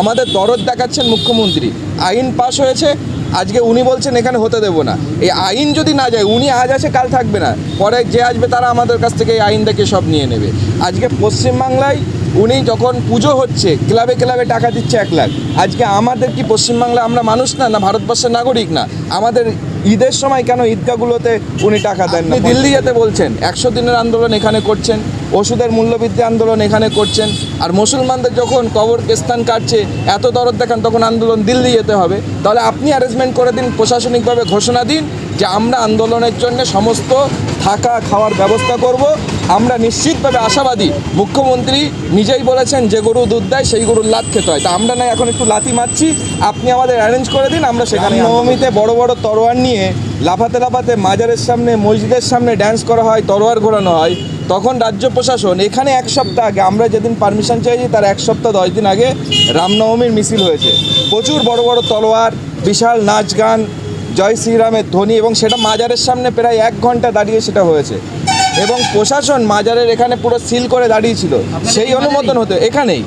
আমাদের দরদ দেখাচ্ছেন মুখ্যমন্ত্রী। আইন পাশ হয়েছে, আজকে উনি বলছেন এখানে হতে দেবো না। এই আইন যদি না যায়, উনি আজ আছে, কাল থাকবে না। পরে যে আসবে তারা আমাদের কাছ থেকে এই আইন দেখে সব নিয়ে নেবে। আজকে পশ্চিমবাংলায় উনি যখন পুজো হচ্ছে, ক্লাবে ক্লাবে টাকা দিচ্ছে এক লাখ। আজকে আমাদের কি পশ্চিমবাংলা আমরা মানুষ না না ভারতবর্ষের নাগরিক না? আমাদের ঈদের সময় কেন ঈদগাহগুলোতে উনি টাকা দেন না? দিল্লি যেতে বলছেন, একশো দিনের আন্দোলন এখানে করছেন, ওষুধের মূল্যবৃদ্ধি আন্দোলন এখানে করছেন, আর মুসলমানদের যখন কবর স্থান কাটছে, এত দরদ দেখান, তখন আন্দোলন দিল্লি যেতে হবে। তাহলে আপনি অ্যারেঞ্জমেন্ট করে দিন, প্রশাসনিকভাবে ঘোষণা দিন যে আমরা আন্দোলনের জন্য সমস্ত থাকা খাওয়ার ব্যবস্থা করব আমরা নিশ্চিতভাবে আশাবাদী। মুখ্যমন্ত্রী নিজেই বলেছেন যে গরু দুধ দেয়, সেই গরুর লাত খেতে হয়। তা আমরা না, এখন একটু লাথি মারছি। আপনি আমাদের অ্যারেঞ্জ করে দিন, আমরা সেখানে নবমীতে বড় বড় তরোয়ার নিয়ে লাফাতে লাফাতে মাজারের সামনে, মসজিদের সামনে ড্যান্স করা হয়, তরোয়ার ঘোরানো হয়। তখন রাজ্য প্রশাসন, এখানে এক সপ্তাহ আগে, আমরা যেদিন পারমিশন চাইছি, তার এক সপ্তাহ দশ দিন আগে রামনবমীর মিছিল হয়েছে। প্রচুর বড় বড় তলোয়ার, বিশাল নাচ গান, জয় শ্রীরামের ধ্বনি, এবং সেটা মাজারের সামনে প্রায় এক ঘণ্টা দাঁড়িয়ে সেটা হয়েছে। এবং প্রশাসন মাজারের এখানে পুরো সিল করে দাঁড়িয়েছিল। সেই অনুমোদন হতে এখানেই।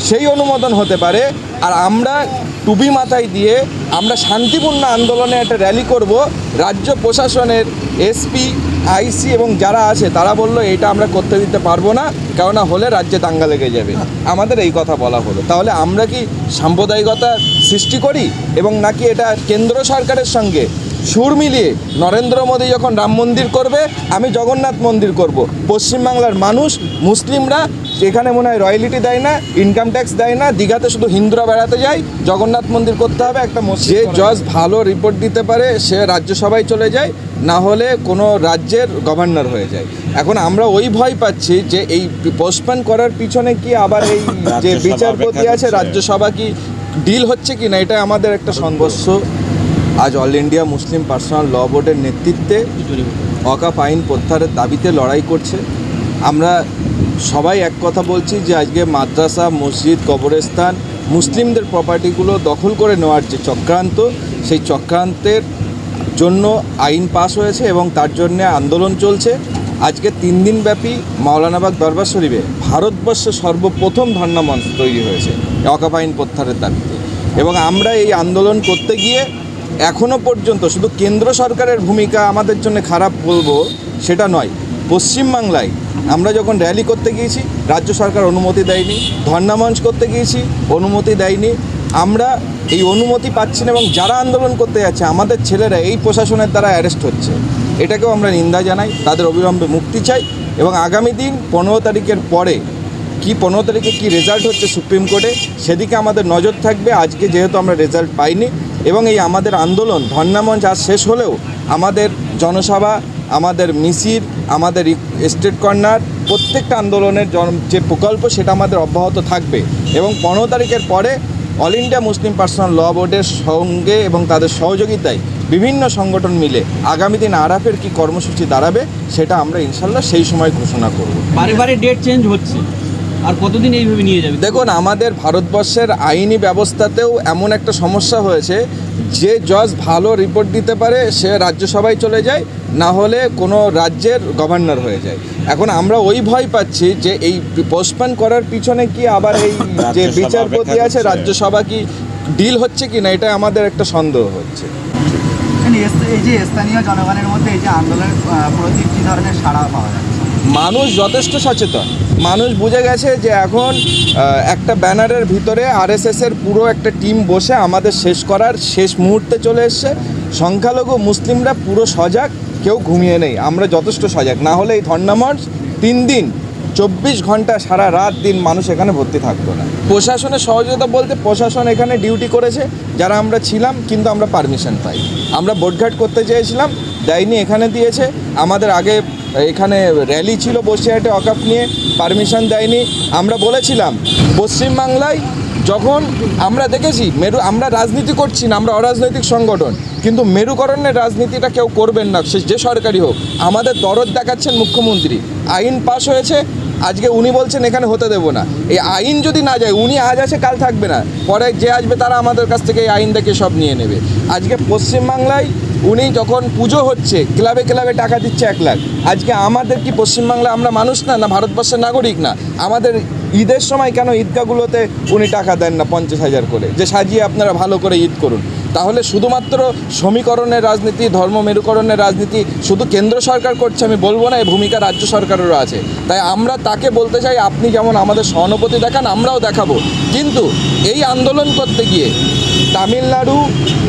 সেই অনুমোদন হতে পারে। আর আমরা টুবি মাথায় দিয়ে আমরা শান্তিপূর্ণ আন্দোলনে একটা র্যালি করব। রাজ্য প্রশাসনের এসপি আইসি এবং যারা আছে তারা বলল এটা আমরা করতে দিতে পারব না কেননা হলে রাজ্যে দাঙ্গা লেগে যাবে। আমাদের এই কথা বলা হলো। তাহলে আমরা কি সাম্প্রদায়িকতা সৃষ্টি করি? এবং নাকি এটা কেন্দ্র সরকারের সঙ্গে সুর মিলিয়ে নরেন্দ্র মোদী যখন রাম মন্দির করবে আমি জগন্নাথ মন্দির করব। পশ্চিমবাংলার মানুষ মুসলিমরা এখানে মনে হয় রয়্যালিটি দেয় না ইনকাম ট্যাক্স দেয় না দীঘাতে শুধু হিন্দুরা বেড়াতে যায় জগন্নাথ মন্দির করতে হবে একটা মসজিদ যে জজ ভালো রিপোর্ট দিতে পারে সে রাজ্যসভায় চলে যায় না হলে কোনো রাজ্যের গভর্নর হয়ে যায়। এখন আমরা ওই ভয় পাচ্ছি যে এই পোস্টপন করার পিছনে কি আবার এই যে বিচারপতি আছে রাজ্যসভা কি ডিল হচ্ছে কি না এটা আমাদের একটা সংঘর্ষ আজ all India Muslim personal law বোর্ডের নেতৃত্বে অকাপ আইন প্রত্যাহারের দাবিতে লড়াই করছে। আমরা সবাই এক কথা বলছি যে আজকে মাদ্রাসা, মসজিদ, কবরস্থান মুসলিমদের প্রপার্টিগুলো দখল করে নেওয়ার যে চক্রান্ত, সেই চক্রান্তের জন্য আইন পাস হয়েছে এবং তার জন্য আন্দোলন চলছে। আজকে তিন দিনব্যাপী মাওলানাবাগ দরবার শরীফে ভারতবর্ষে সর্বপ্রথম ধর্ণা মঞ্চ তৈরি হয়েছে অকাপ আইন প্রত্যাহারের দাবিতে। এবং আমরা এই আন্দোলন করতে গিয়ে এখনও পর্যন্ত শুধু কেন্দ্র সরকারের ভূমিকা আমাদের জন্য খারাপ বলব, সেটা নয় পশ্চিমবাংলায় আমরা যখন র্যালি করতে গিয়েছি, রাজ্য সরকার অনুমতি দেয়নি ধর্ণা মঞ্চ করতে গিয়েছি, অনুমতি দেয়নি, আমরা এই অনুমতি পাচ্ছি না এবং যারা আন্দোলন করতে যাচ্ছে, আমাদের ছেলেরা এই প্রশাসনের দ্বারা অ্যারেস্ট হচ্ছে। এটাকেও আমরা নিন্দা জানাই, তাদের অবিলম্বে মুক্তি চাই এবং আগামী দিন পনেরো তারিখের পরে কি পনেরো তারিখে কি রেজাল্ট হচ্ছে সুপ্রিম কোর্টে সেদিকে আমাদের নজর থাকবে। আজকে যেহেতু আমরা রেজাল্ট পাইনি এবং এই আমাদের আন্দোলন ধর্নামঞ্চ আজ শেষ হলেও আমাদের জনসভা, আমাদের মিছিল, আমাদের স্টেট কর্নার, প্রত্যেকটা আন্দোলনের যে প্রকল্প সেটা আমাদের অব্যাহত থাকবে। এবং পনেরো তারিখের পরে all India Muslim personal law বোর্ডের সঙ্গে এবং তাদের সহযোগিতায় বিভিন্ন সংগঠন মিলে আগামী দিন আরাফের কি কর্মসূচি দাঁড়াবে, সেটা আমরা ইনশাল্লাহ সেই সময় ঘোষণা করব। বারে বারে ডেট চেঞ্জ হচ্ছে। আর কতদিন এইভাবে নিয়ে যাবে? দেখুন আমাদের ভারতবর্ষের আইনি ব্যবস্থাতেও এমন একটা সমস্যা হয়েছে যে জজ ভালো রিপোর্ট দিতে পারে সে রাজ্যসভায় চলে যায় না হলে কোনো রাজ্যের গভর্নর হয়ে যায়। এখন আমরা ওই ভয় পাচ্ছি যে এই পোস্টপন করার পিছনে কি আবার এই যে বিচারপতি আছে রাজ্যসভা কি ডিল হচ্ছে কি না এটা আমাদের একটা সন্দেহ হচ্ছে। এই যে স্থানীয় জনগণের মধ্যে এই যে আন্দোলনের প্রতি কী ধরনের সাড়া পাওয়া যাচ্ছে মানুষ যথেষ্ট সচেতন। মানুষ বুঝে গেছে যে এখন একটা ব্যানারের ভিতরে আরএসএসের পুরো একটা টিম বসে আমাদের শেষ করার শেষ মুহূর্তে চলে এসছে। সংখ্যালঘু মুসলিমরা পুরো সজাগ, কেউ ঘুমিয়ে নেই। আমরা যথেষ্ট সজাগ। না হলে এই ধর্নামঞ্চ তিন দিন, চব্বিশ ঘণ্টা সারা রাত দিন মানুষ এখানে ভর্তি থাকতো না। প্রশাসনের সহযোগিতা বলতে প্রশাসন এখানে ডিউটি করেছে। যারা আমরা ছিলাম, কিন্তু আমরা পারমিশন পাই আমরা বোটঘাট করতে চেয়েছিলাম, দেয়নি এখানে দিয়েছে। আমাদের আগে এখানে র্যালি ছিল বসিরহাটে অকাপ নিয়ে পারমিশন দেয়নি। আমরা বলেছিলাম, পশ্চিমবাংলায় যখন আমরা দেখেছি, মেরু, আমরা রাজনীতি করছি না, আমরা অরাজনৈতিক সংগঠন, কিন্তু মেরুকরণের রাজনীতিটা কেউ করবেন না, সে যে সরকারি হোক। আমাদের দরদ দেখাচ্ছেন মুখ্যমন্ত্রী। আইন পাশ হয়েছে, আজকে উনি বলছেন, এখানে হতে দেবো না। এই আইন যদি না যায়, উনি আজ আছে, কাল থাকবে না। পরে যে আসবে, তারা আমাদের কাছ থেকে এই আইন দেখে সব নিয়ে নেবে। আজকে পশ্চিমবাংলায় উনি যখন পুজো হচ্ছে, ক্লাবে ক্লাবে টাকা দিচ্ছে এক লাখ। আজকে আমাদের কি পশ্চিমবাংলা আমরা মানুষ না না ভারতবর্ষের নাগরিক না? আমাদের ঈদের সময় কেন ঈদগাহগুলোতে উনি টাকা দেন না পঞ্চাশ হাজার করে? যে সাজিয়ে আপনারা ভালো করে ঈদ করুন। তাহলে শুধুমাত্র সমীকরণের রাজনীতি, ধর্ম মেরুকরণের রাজনীতি শুধু কেন্দ্র সরকার করছে আমি বলব না এই ভূমিকা রাজ্য সরকারেরও আছে। তাই আমরা তাকে বলতে চাই, আপনি যেমন আমাদের সহানুভূতি দেখান, আমরাও দেখাবো। কিন্তু এই আন্দোলন করতে গিয়ে তামিলনাড়ু,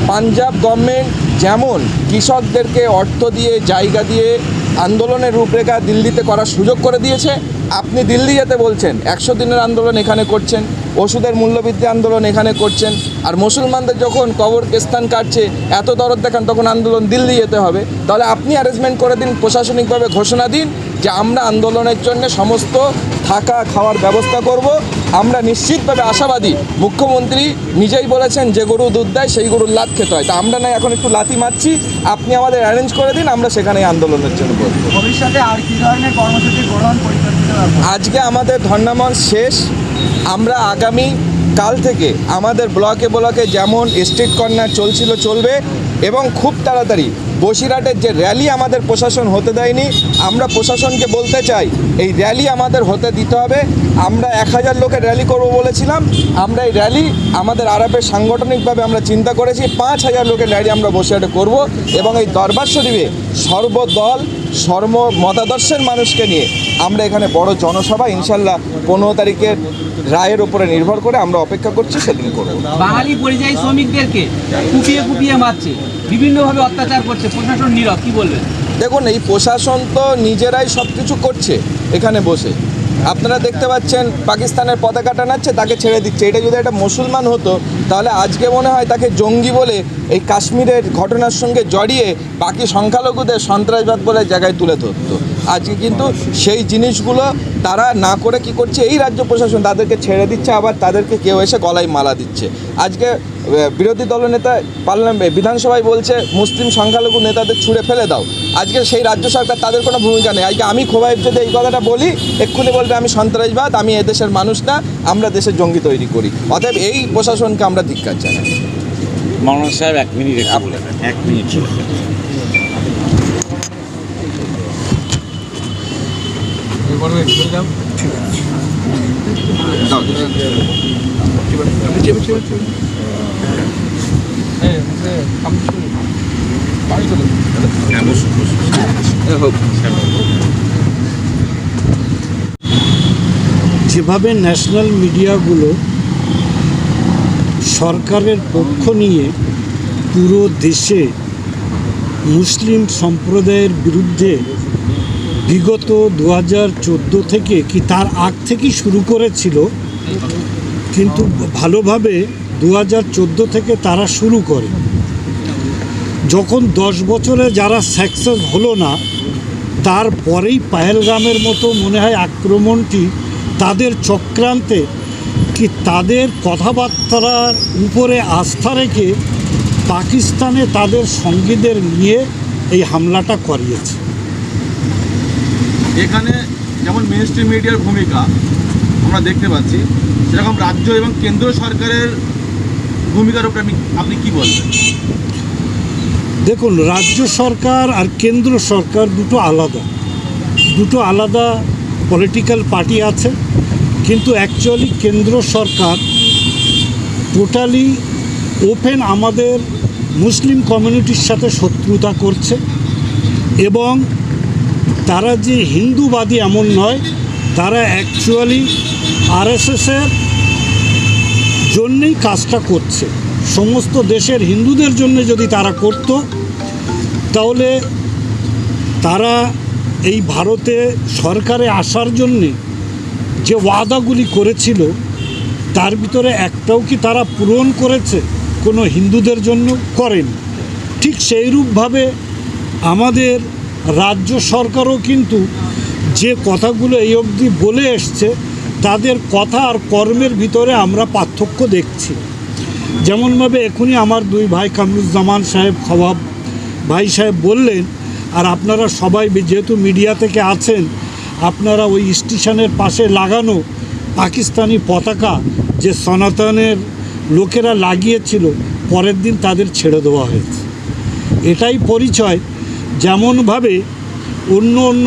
পাঞ্জাব গভর্নমেন্ট যেমন কৃষকদেরকে অর্থ দিয়ে, জায়গা দিয়ে আন্দোলনের রূপরেখা দিল্লিতে করার সুযোগ করে দিয়েছে। আপনি দিল্লি যেতে বলছেন, একশো দিনের আন্দোলন এখানে করছেন, ওষুধের মূল্যবৃদ্ধি আন্দোলন এখানে করছেন, আর মুসলমানদের যখন কবর স্থান কাটছে, এত দরদ দেখান, তখন আন্দোলন দিল্লি যেতে হবে। তাহলে আপনি অ্যারেঞ্জমেন্ট করে দিন, প্রশাসনিকভাবে ঘোষণা দিন যে আমরা আন্দোলনের জন্য সমস্ত থাকা খাওয়ার ব্যবস্থা করব। আমরা নিশ্চিতভাবে আশাবাদী। মুখ্যমন্ত্রী নিজেই বলেছেন যে গরু দুধ দেয় সেই গরুর লাত খেতে হয়। তা আমরা না এখন একটু লাথি মারছি। আপনি আমাদের অ্যারেঞ্জ করে দিন আমরা সেখানে আন্দোলনের জন্য বলব ভবিষ্যতে আর কি ধরনের কর্মসূচি গ্রহণ আজকে আমাদের ধর্নামঞ্চ শেষ। আমরা আগামী কাল থেকে আমাদের ব্লকে ব্লকে যেমন স্ট্রিট কর্নার চলছিল চলবে এবং খুব তাড়াতাড়ি বসিরহাটের যে র্যালি আমাদের প্রশাসন হতে দেয়নি, আমরা প্রশাসনকে বলতে চাই, এই র্যালি আমাদের হতে দিতে হবে। আমরা এক হাজার লোকের র্যালি করব বলেছিলাম, আমরা এই র্যালি আমাদের আরবের সাংগঠনিকভাবে আমরা চিন্তা করেছি, পাঁচ হাজার লোকের র্যালি আমরা বসিরহাটে করব এবং এই দরবার শরীফে সর্বদল সর্ব মতাদর্শের মানুষকে নিয়ে আমরা এখানে বড় জনসভা ইনশাল্লাহ পনেরো তারিখের রায়ের উপরে নির্ভর করে আমরা অপেক্ষা করছি সেদিন করব। বাঙালি পরিযায়ী শ্রমিকদেরকে কুপিয়ে কুপিয়ে মারছে বিভিন্নভাবে অত্যাচার করছে প্রশাসন নীরব কি বলবেন? দেখুন এই প্রশাসন তো নিজেরাই সব কিছু করছে এখানে বসে। আপনারা দেখতে পাচ্ছেন পাকিস্তানের পতাকা টানাচ্ছে, তাকে ছেড়ে দিচ্ছে। এটা যদি একটা মুসলমান হতো, তাহলে আজকে মনে হয় তাকে জঙ্গি বলে এই কাশ্মীরের ঘটনার সঙ্গে জড়িয়ে বাকি সংখ্যালঘুদের সন্ত্রাসবাদ বলে জায়গায় তুলে ধরতো। আজকে কিন্তু সেই জিনিসগুলো তারা না করে কি করছে এই রাজ্য প্রশাসন তাদেরকে ছেড়ে দিচ্ছে আবার তাদেরকে কেউ এসে গলায় মালা দিচ্ছে। আজকে বিরোধী দলনেতা পার্লামেন্ট বিধানসভায় বলছে মুসলিম সংখ্যালঘু নেতাদের ছুঁড়ে ফেলে দাও। আজকে সেই রাজ্য সরকার তাদের কোনো ভূমিকা নেই। আজকে আমি খোবাইব যদি এই কথাটা বলি এক্ষুনি বলবে আমি সন্ত্রাসবাদ আমি এদেশের মানুষ না আমরা দেশের জঙ্গি তৈরি করি। অতএব এই প্রশাসনকে আমরা ধিক্কার জানাই। মাওলানা সাহেব এক মিনিট। এক মিনিট যেভাবে ন্যাশনাল মিডিয়াগুলো সরকারের পক্ষ নিয়ে পুরো দেশে মুসলিম সম্প্রদায়ের বিরুদ্ধে বিগত দু হাজার চোদ্দ থেকে কি তার আগ থেকেই শুরু করেছিল, কিন্তু ভালোভাবে দু হাজার চোদ্দ থেকে তারা শুরু করে। যখন দশ বছরে যারা সাকসেস হলো না, তারপরেই পাহেলগামের মতো মনে হয় আক্রমণটি তাদের চক্রান্তে কি তাদের কথাবার্তার উপরে আস্থা রেখে পাকিস্তানে তাদের সঙ্গীদের নিয়ে এই হামলাটা করিয়েছে। এখানে যেমন মেন স্ট্রিম মিডিয়ার ভূমিকা, আমরা দেখতে পাচ্ছি, সেরকম রাজ্য এবং কেন্দ্র সরকারের ভূমিকার উপরে আপনি কি বলবেন? দেখুন, রাজ্য সরকার আর কেন্দ্র সরকার দুটো আলাদা। দুটো আলাদা পলিটিক্যাল পার্টি আছে, কিন্তু অ্যাকচুয়ালি কেন্দ্র সরকার টোটালি ওপেন আমাদের মুসলিম কমিউনিটির সাথে শত্রুতা করছে এবং তারা যে হিন্দুবাদী এমন নয়, তারা অ্যাকচুয়ালি আরএসএসের জন্যেই কাজটা করছে। সমস্ত দেশের হিন্দুদের জন্য যদি তারা করত, তাহলে তারা এই ভারতে সরকারে আসার জন্যে যে ওয়াদাগুলি করেছিল, তার ভিতরে একটাও কি তারা পূরণ করেছে, কোনো হিন্দুদের জন্য করেন। ঠিক সেইরূপভাবে আমাদের রাজ্য সরকারও কিন্তু যে কথাগুলো এই অবধি বলে এসছে, তাদের কথা আর কর্মের ভিতরে আমরা পার্থক্য দেখছি। যেমনভাবে এখনই আমার দুই ভাই কামরুজ্জামান সাহেব, খবাব ভাই সাহেব বললেন, আর আপনারা সবাই যেহেতু মিডিয়া থেকে আছেন, আপনারা ওই স্টেশনের পাশে লাগানো পাকিস্তানি পতাকা যে সনাতনের লোকেরা লাগিয়েছিল, পরের দিন তাদের ছেড়ে দেওয়া হয়েছে। এটাই পরিচয় যেমনভাবে অন্য অন্য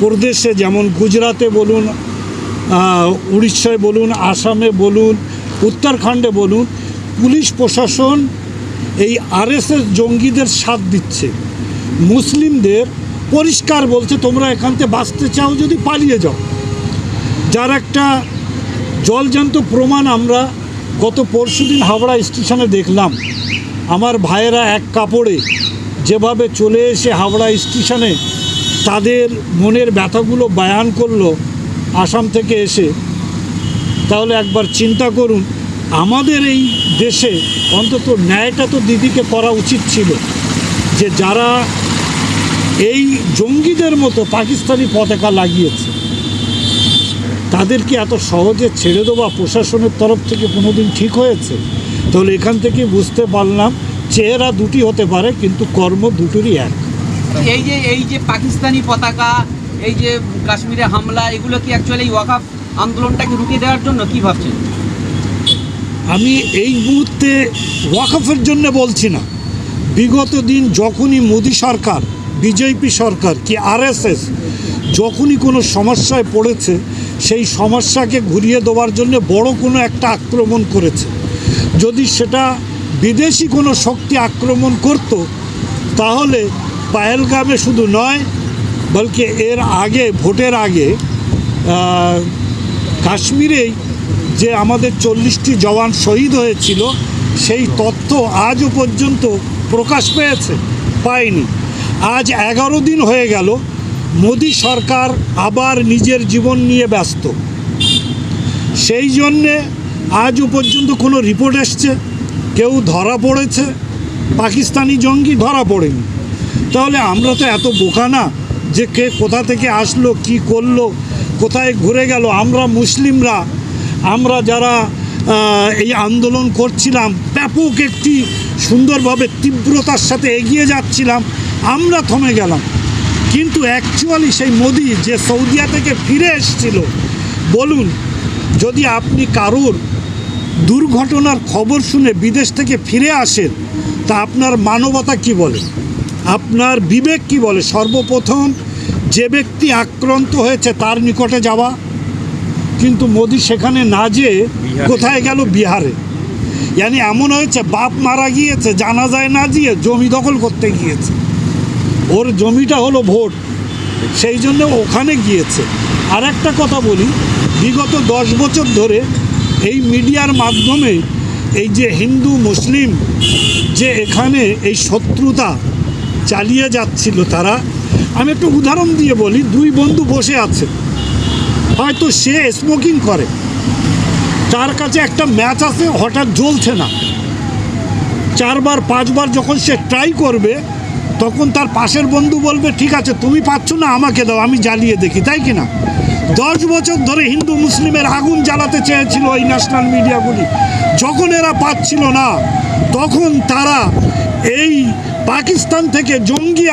প্রদেশে যেমন গুজরাতে বলুন উড়িষ্যায় বলুন, আসামে বলুন, উত্তরাখণ্ডে বলুন, পুলিশ প্রশাসন এই আরএসএস জঙ্গিদের সাথ দিচ্ছে। মুসলিমদের পরিষ্কার বলছে, তোমরা এখান থেকে বাঁচতে চাও যদি পালিয়ে যাও। যার একটা জলজান্ত প্রমাণ আমরা গত পরশুদিন হাওড়া স্টেশনে দেখলাম। আমার ভাইয়েরা এক কাপড়ে যেভাবে চলে এসে হাওড়া স্টেশনে তাদের মনের ব্যথাগুলো বায়ান করল আসাম থেকে এসে, তাহলে একবার চিন্তা করুন, আমাদের এই দেশে অন্তত ন্যায়টা তো দিদিকে করা উচিত ছিল যে যারা এই জঙ্গিদের মতো পাকিস্তানি পতাকা লাগিয়েছে তাদেরকে এত সহজে ছেড়ে দেওয়া প্রশাসনের তরফ থেকে কোনোদিন ঠিক হয়েছে? তাহলে এখান থেকে বুঝতে পারলাম চেহারা দুটি হতে পারে কিন্তু কর্ম দুটোরই এক। এই যে এই যে পাকিস্তানি পতাকা এই যে কাশ্মীরে হামলা এগুলো কি অ্যাকচুয়ালি ওয়াকাফ আন্দোলনটাকে রুখে দেওয়ার জন্য? কি ভাবছেন? আমি এই মুহূর্তে ওয়াকফের জন্য বলছি না। বিগত দিন যখনই মোদী সরকার বিজেপি সরকার কি আরএসএস যখনই কোনো সমস্যায় পড়েছে সেই সমস্যাকে ঘুরিয়ে দেওয়ার জন্য বড় কোনো একটা আক্রমণ করেছে। যদি সেটা বিদেশি কোনো শক্তি আক্রমণ করত, তাহলে পায়েলগামে শুধু নয়, বলকে এর আগে, ভোটের আগে কাশ্মীরেই যে আমাদের চল্লিশটি জওয়ান শহীদ হয়েছিল, সেই তথ্য আজও পর্যন্ত প্রকাশ পেয়েছে, পায়নি। আজ এগারো দিন হয়ে গেল, মোদী সরকার আবার নিজের জীবন নিয়ে ব্যস্ত। সেই জন্যে আজও পর্যন্ত কোনো রিপোর্ট এসছে। কেউ ধরা পড়েছে, পাকিস্তানি জঙ্গি ধরা পড়েনি। তাহলে আমরা তো এত বোকা না যে কে কোথা থেকে আসলো, কি করল, কোথায় ঘুরে গেল? আমরা মুসলিমরা, আমরা যারা এই আন্দোলন করছিলাম, ব্যাপক একটি সুন্দরভাবে তীব্রতার সাথে এগিয়ে যাচ্ছিলাম, আমরা থমে গেলাম। কিন্তু অ্যাকচুয়ালি সেই মোদি যে সৌদিয়া থেকে ফিরে এসেছিল, বলুন, যদি আপনি কারোর দুর্ঘটনার খবর শুনে বিদেশ থেকে ফিরে আসেন তা আপনার মানবতা কি বলে? আপনার বিবেক কি বলে? সর্বপ্রথম যে ব্যক্তি আক্রান্ত হয়েছে তার নিকটে যাওয়া। কিন্তু মোদি সেখানে না যেয়ে কোথায় গেল? বিহারে। ইয়ানি এমন হয়েছে বাপ মারা গিয়েছে জানা যায় না গিয়ে জমি দখল করতে গিয়েছে। ওর জমিটা হলো ভোট সেই জন্য ওখানে গিয়েছে। আর একটা কথা বলি বিগত দশ বছর ধরে এই মিডিয়ার মাধ্যমে এই যে হিন্দু, মুসলিম যে এখানে এই শত্রুতা চালিয়ে যাচ্ছিল তারা, আমি একটু উদাহরণ দিয়ে বলি, দুই বন্ধু বসে আছে। হয়তো সে স্মোকিং করে। তার কাছে একটা ম্যাচ আছে, হঠাৎ জ্বলছে না। চারবার, পাঁচবার যখন সে ট্রাই করবে, তখন তার পাশের বন্ধু বলবে, ঠিক আছে, তুমি পাচ্ছ না, আমাকে দাও, আমি জ্বালিয়ে দেখি। তাই কি না? দশ বছর ধরে হিন্দু মুসলিমের আগুন জ্বালাতে চেয়েছিল এই ন্যাশনাল মিডিয়াগুলি যখন এরা পাচ্ছিল না, তখন তারা এই পাকিস্তান থেকে জঙ্গি